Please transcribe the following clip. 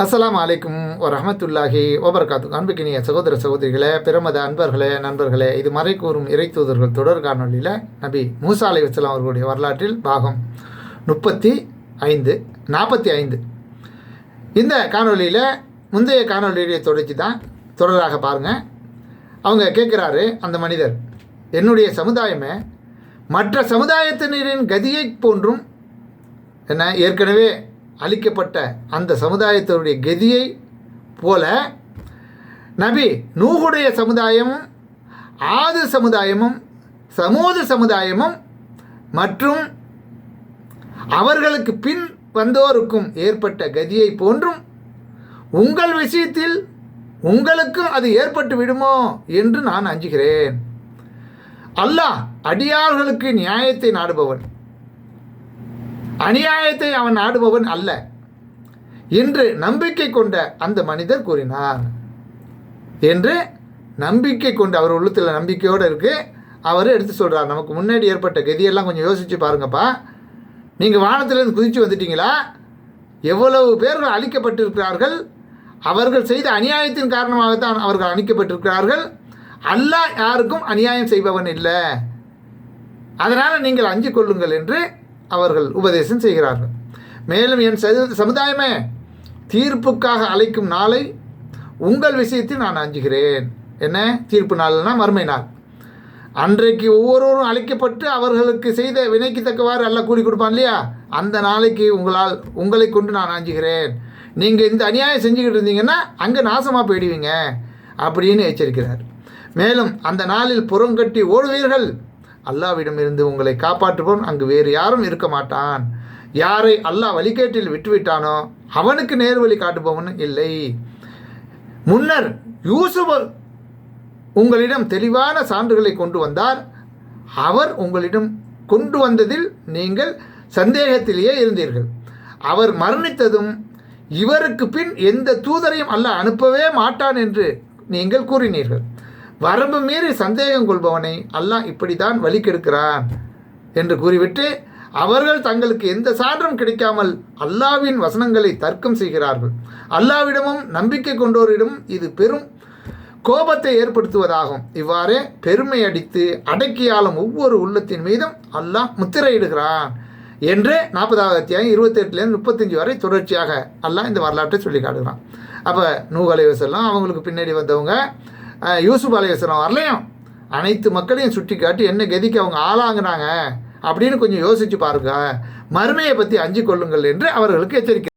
அஸ்லாம் அலைக்கும் வரமத்துல்லாஹி வபரகாத்து அன்புக்கினிய சகோதர சகோதரிகளே பிரமத அன்பர்களே நண்பர்களே இது மறை கூறும் இறை தூதர்கள் தொடர் காணொலியில் நபி மூசா அலை அவர்களுடைய வரலாற்றில் பாகம் முப்பத்தி ஐந்து நாற்பத்தி ஐந்து. இந்த காணொலியில் முந்தைய காணொலியை தொடர்ச்சி தான் தொடராக பாருங்கள் அவங்க கேட்குறாரு அந்த மனிதர் என்னுடைய சமுதாயமே மற்ற சமுதாயத்தினரின் கதியை போன்றும் என்ன ஏற்கனவே அளிக்கப்பட்ட அந்த சமுதாயத்தினுடைய கதியை போல நபி நூகுடைய சமுதாயமும் ஆது சமுதாயமும் சமூக சமுதாயமும் மற்றும் அவர்களுக்கு பின் வந்தோருக்கும் ஏற்பட்ட கதியை போன்றும் உங்கள் விஷயத்தில் உங்களுக்கும் அது ஏற்பட்டு விடுமோ என்று நான் அஞ்சுகிறேன். அல்லாஹ் அடியார்களுக்கு நியாயத்தை நாடுபவன். அநியாயத்தை அவன் நாடுபவன் அல்ல. என்று நம்பிக்கை கொண்ட அந்த மனிதர் கூறினார். என்று நம்பிக்கை கொண்டு அவர் உள்ளத்தில் நம்பிக்கையோடு இருக்கு. அவர் எடுத்து சொல்கிறார் நமக்கு முன்னாடி ஏற்பட்ட கதியெல்லாம் கொஞ்சம் யோசித்து பாருங்கப்பா. நீங்கள் வானத்திலேருந்து குதித்து வந்துட்டீங்களா? எவ்வளவு பேர்கள் அழிக்கப்பட்டிருக்கிறார்கள். அவர்கள் செய்த அநியாயத்தின் காரணமாகத்தான் அவர்கள் அழிக்கப்பட்டிருக்கிறார்கள். அல்லாஹ் யாருக்கும் அநியாயம் செய்பவன் இல்லை. அதனால் நீங்கள் அஞ்சு கொள்ளுங்கள் என்று அவர்கள் உபதேசம் செய்கிறார்கள். மேலும் என் சது- சமுதாயமே தீர்ப்புக்காக அழைக்கும் நாளை உங்கள் விஷயத்தில் நான் அஞ்சுகிறேன். என்ன? தீர்ப்பு நாள்னா மறுமை நாள். அன்றைக்கு ஒவ்வொருவரும் அழைக்கப்பட்டு அவர்களுக்கு செய்த வினைக்கு தக்கவாறு அல்ல கூலி கொடுப்பான் இல்லையா? அந்த நாளைக்கு உங்களால் உங்களை கொண்டு நான் அஞ்சுகிறேன். நீங்கள் இந்த அநியாயம் செஞ்சுக்கிட்டு இருந்தீங்கன்னா அங்கே நாசமாக போயிடுவீங்க அப்படின்னு எச்சரிக்கிறார். மேலும் அந்த நாளில் புறங்கட்டி ஓடுவீர்கள். அல்லாவிடமிருந்து உங்களை காப்பாற்றுபவன் அங்கு வேறு யாரும் இருக்க மாட்டான். யாரை அல்லாஹ் வழிகேட்டில் விட்டுவிட்டானோ அவனுக்கு நேர்வழி காட்டுபவன் இல்லை. முன்னர் யூசுப் உங்களிடம் தெளிவான சான்றுகளை கொண்டு வந்தார். அவர் உங்களிடம் கொண்டு வந்ததில் நீங்கள் சந்தேகத்திலேயே இருந்தீர்கள். அவர் மரணித்ததும் இவருக்கு பின் எந்த தூதரையும் அல்ல அனுப்பவே மாட்டான் என்று நீங்கள் கூறினீர்கள். வரம்பு மீறி சந்தேகம் கொள்பவனை அல்லாஹ் இப்படி தான் வழி கெடுக்கிறான் என்று கூறிவிட்டு அவர்கள் தங்களுக்கு எந்த சான்றும் கிடைக்காமல் அல்லாவின் வசனங்களை தர்க்கம் செய்கிறார்கள். அல்லாவிடமும் நம்பிக்கை கொண்டோரிடம் இது பெரும் கோபத்தை ஏற்படுத்துவதாகும். இவ்வாறே பெருமை அடித்து அடக்கியாலும் ஒவ்வொரு உள்ளத்தின் மீதும் அல்லாஹ் முத்திரையிடுகிறான் என்று நாற்பதாவது அத்தியாயம் இருபத்தெட்டுலேருந்து முப்பத்தஞ்சு வரை தொடர்ச்சியாக அல்லாஹ் இந்த வரலாற்றை சொல்லி காட்டுகிறான். அப்போ நூஹ் அலைவசல்லாம் அவங்களுக்கு பின்னாடி வந்தவங்க யூசுப் அலைவசலம் வரலையும் அனைத்து மக்களையும் சுட்டி காட்டி என்ன கதிக்கு அவங்க ஆளாங்கினாங்க? அப்படின்னு கொஞ்சம் யோசிச்சு பாருங்க. மறுமையை பற்றி அஞ்சு கொள்ளுங்கள் என்று அவர்களுக்கு எச்சரிக்கை